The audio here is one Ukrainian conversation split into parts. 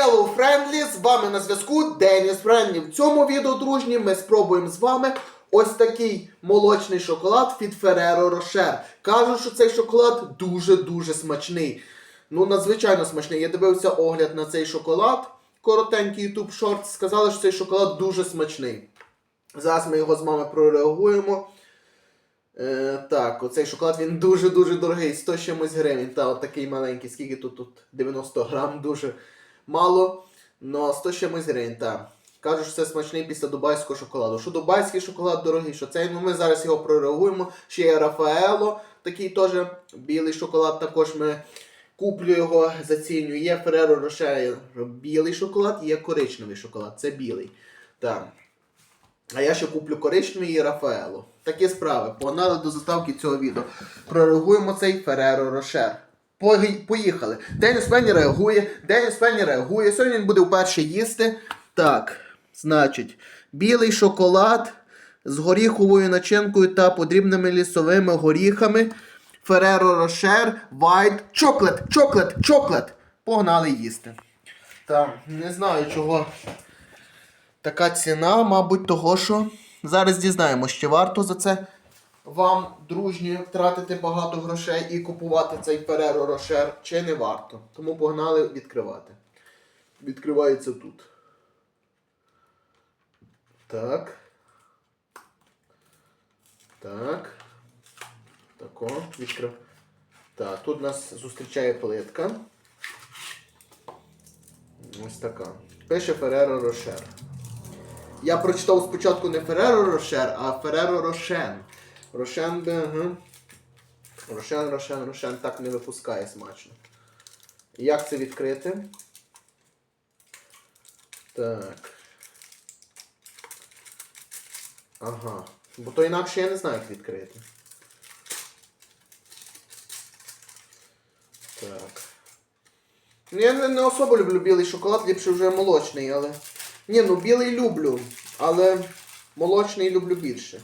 Hello Friendly, з вами на зв'язку Деніс Френдлі. В цьому відео, дружні, ми спробуємо з вами ось такий молочний шоколад від Ferrero Rocher. Кажуть, що цей шоколад дуже-дуже смачний. Ну, надзвичайно смачний. Я дивився огляд на цей шоколад, коротенький YouTube шорт. Сказали, що цей шоколад дуже смачний. Зараз ми його з вами прореагуємо. Е, так, оцей шоколад він дуже-дуже дорогий, 100 з чимось гривень. Та, от такий маленький, скільки тут, тут 90 грам, дуже мало. Но 100 з чимось гривень, так. Кажуть, що це смачний після дубайського шоколаду. Що дубайський шоколад дорогий, що цей, ну ми зараз його прореагуємо. Ще є Рафаело, такий теж білий шоколад, також ми куплю його, заціню. Є Ferrero Rocher білий шоколад, є коричневий шоколад. Це білий. Так. А я ще куплю коричневий і Рафаело. Такі справи. Погнали до заставки цього відео. Прореагуємо цей Ferrero Rocher. Пої- Поїхали. Деніс Фенні реагує. Деніс Фенні реагує. Сьогодні він буде вперше їсти. Так, значить, білий шоколад з горіховою начинкою та подрібними лісовими горіхами. Ferrero Rocher White Chocolate. Chocolate. Chocolate. Погнали їсти. Так, не знаю чого. Така ціна, мабуть, того, що зараз дізнаємося, чи варто за це вам, дружні, втратити багато грошей і купувати цей Ferrero Rocher, чи не варто. Тому погнали відкривати. Відкривається тут. Так. Так. Тако. Відкрив. Так, тут нас зустрічає плитка. Ось така. Пише Ferrero Rocher. Я прочитав спочатку не Ferrero Rocher, а Ferrero Rocher. Рошен ага. Рошен, Рошен, Рошен так не випускає смачно. Як це відкрити? Так. Ага. Бо то інакше я не знаю, як відкрити. Так. Ну, я не особо люблю білий шоколад, ліпше вже молочний, але. Ні, ну білий люблю, але молочний люблю більше.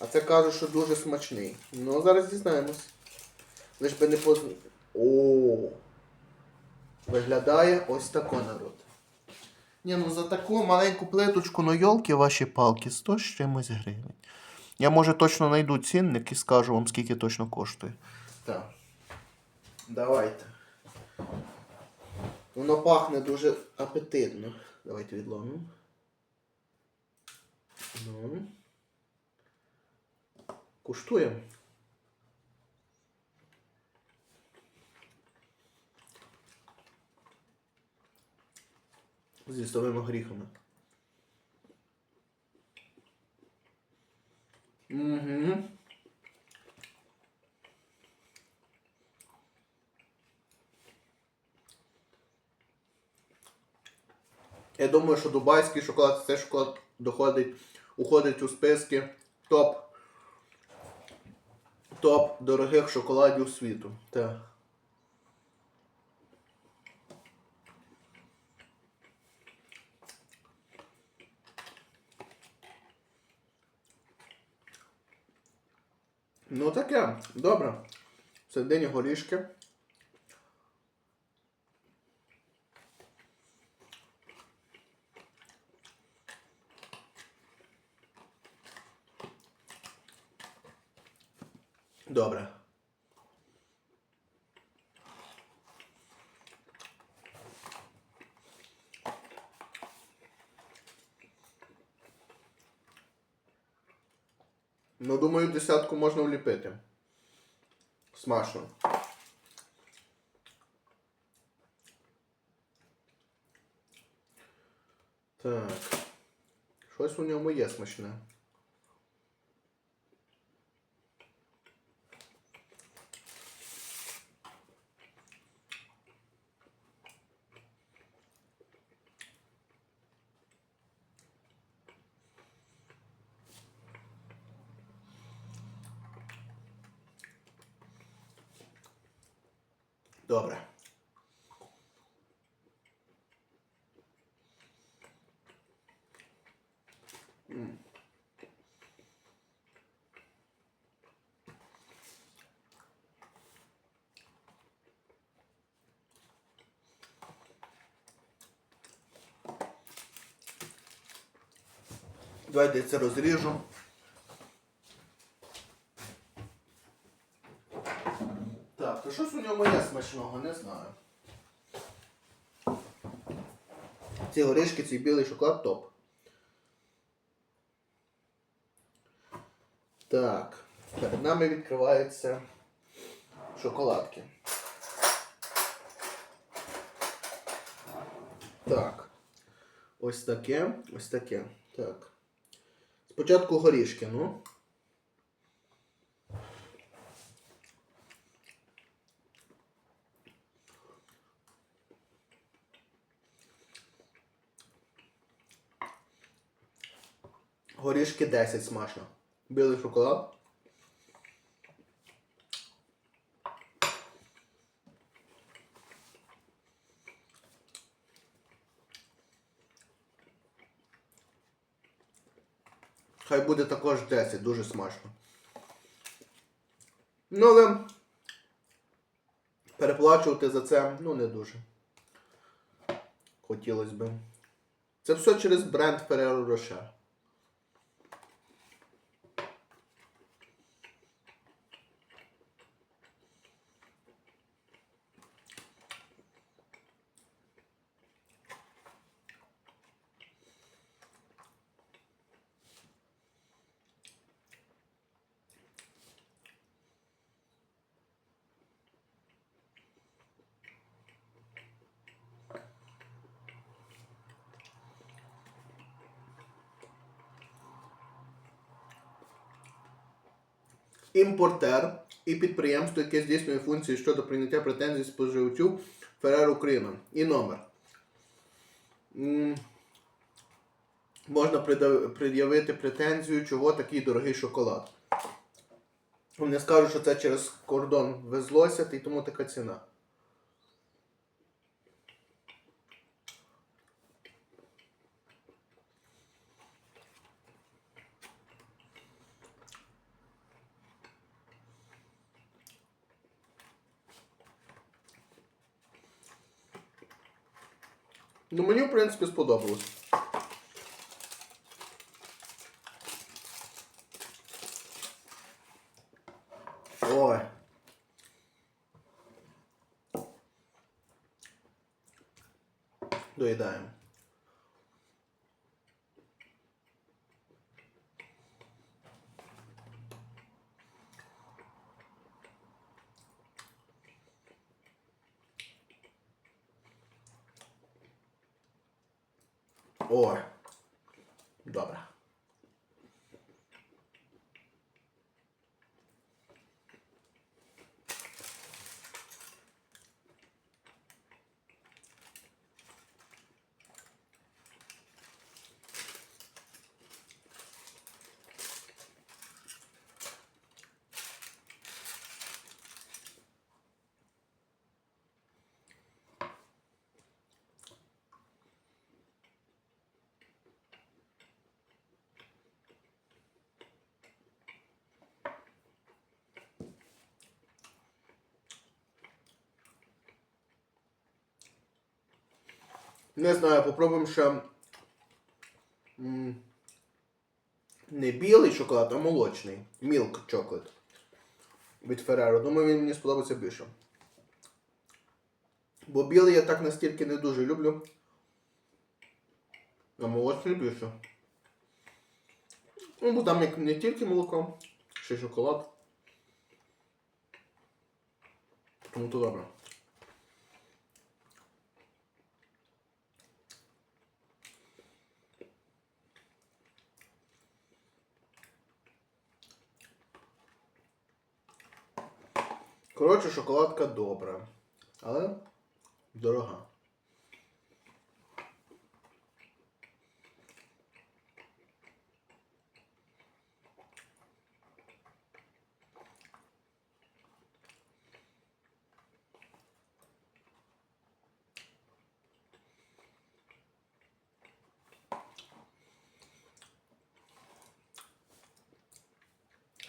А це кажуть, що дуже смачний. Ну, зараз дізнаємось. Лиш би не поз... О. Виглядає ось тако народ. Ні, ну за таку маленьку плиточку, ну йолки ваші палки, 100 з чимось гривень. Я може точно знайду цінник і скажу вам, скільки точно коштує. Так. Давайте. Воно пахне дуже апетитно. Давайте відломимо. Ну. Куштуємо. З лісовими горіхами. Угу. Я думаю, що дубайський шоколад це шоколад доходить, уходить у списки топ. Топ дорогих шоколадів світу. Так. Ну таке, добре. Всередині горішки. Добре. Ну, думаю, десятку можна вліпити. Смачно. Так. Щось у ньому є смачне. Dobra. Давайте Давайте це розріжу. То щось у ньому є смачного, не знаю. Ці горішки, цей білий шоколад топ. Так, перед нами відкриваються шоколадки. Так. Ось таке, ось таке. Так. Спочатку горішки, ну. Горішки 10 смачно. Білий шоколад. Хай буде також 10, дуже смачно. Ну, але переплачувати за це, ну, не дуже. Хотілося би. Це все через бренд Ferrero Rocher. Імпортер і підприємство, яке здійснює функції щодо прийняття претензій споживачів Ферер Україна. І номер. Можна пред'явити претензію, чого такий дорогий шоколад. Вони скажуть, що це через кордон везлося, і тому така ціна. Ну мені, в принципі, сподобалось. Ой. Доїдаємо. Ой. Добре. Не знаю, попробуємо ще. Не білий шоколад, а молочний. Milk chocolate. Від Ferrero. Думаю, він мені сподобається більше. Бо білий я так настільки не дуже люблю. А молочний більше. Ну, бо там як не тільки молоко, ще й шоколад. Тому то добре. Коротше, шоколадка добра, але дорога.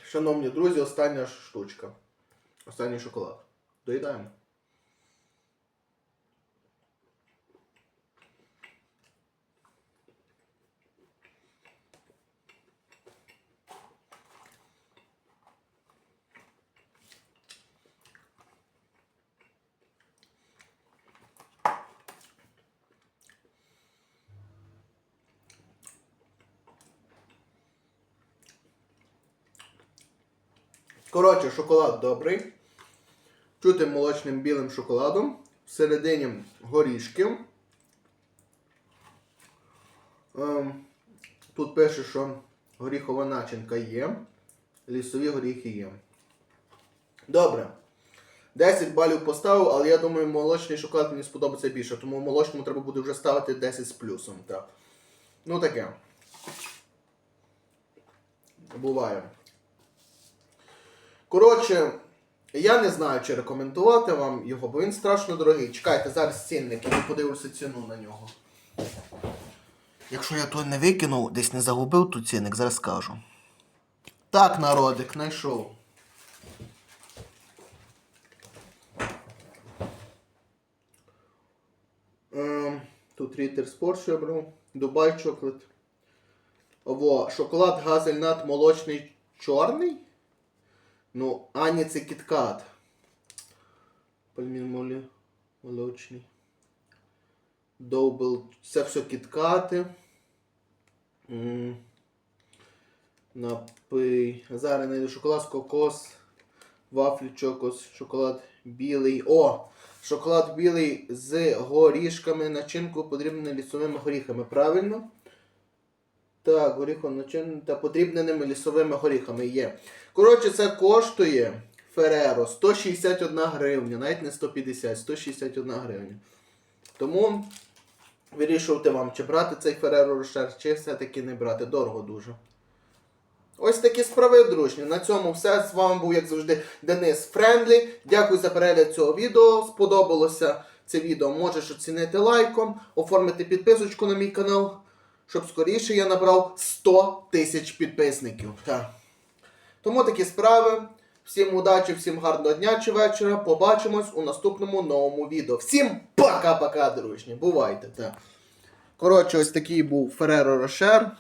Шановні друзі, остання штучка. Останній шоколад. Доїдаємо. Коротше, шоколад добрий. Чути молочним білим шоколадом. Всередині горішки. Ем, тут пише, що горіхова начинка є. Лісові горіхи є. Добре. 10 балів поставив, але я думаю, молочний шоколад мені сподобається більше, тому молочному треба буде вже ставити 10 з плюсом. Так. Ну таке. Буває. Коротше, я не знаю, чи рекомендувати вам його, бо він страшно дорогий. Чекайте, зараз цінник, я подивлюся ціну на нього. Якщо я то не викинув, десь не загубив ту цінник, зараз скажу. Так, народик, знайшов. Ем, тут Рітер Спорт, що я брав. Дубай чоклет. Во, шоколад газельнат молочний чорний. Ну, а ні, це кіткат. Пальмін молі молочний. Доубл. Це все кіткати. Напий. Зараз знайду шоколад кокос. Вафлі чокос. Шоколад білий. О! Шоколад білий з горішками. Начинку подрібненими лісовими горіхами. Правильно? Так, горіхом начинений та подрібненими лісовими горіхами є. Коротше, це коштує Фереро 161 гривня, навіть не 150, 161 гривня. Тому вирішувати вам, чи брати цей Фереро Рошер, чи все-таки не брати. Дорого дуже. Ось такі справи, дружні. На цьому все. З вами був, як завжди, Денис Френдлі. Дякую за перегляд цього відео. Сподобалося це відео. Можеш оцінити лайком, оформити підписочку на мій канал, щоб скоріше я набрав 100 тисяч підписників. Тому такі справи. Всім удачі, всім гарного дня чи вечора. Побачимось у наступному новому відео. Всім пока-пока, дружні. Бувайте. Так. Коротше, ось такий був Фереро Рошер.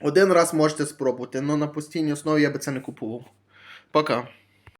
Один раз можете спробувати, але на постійній основі я би це не купував. Пока.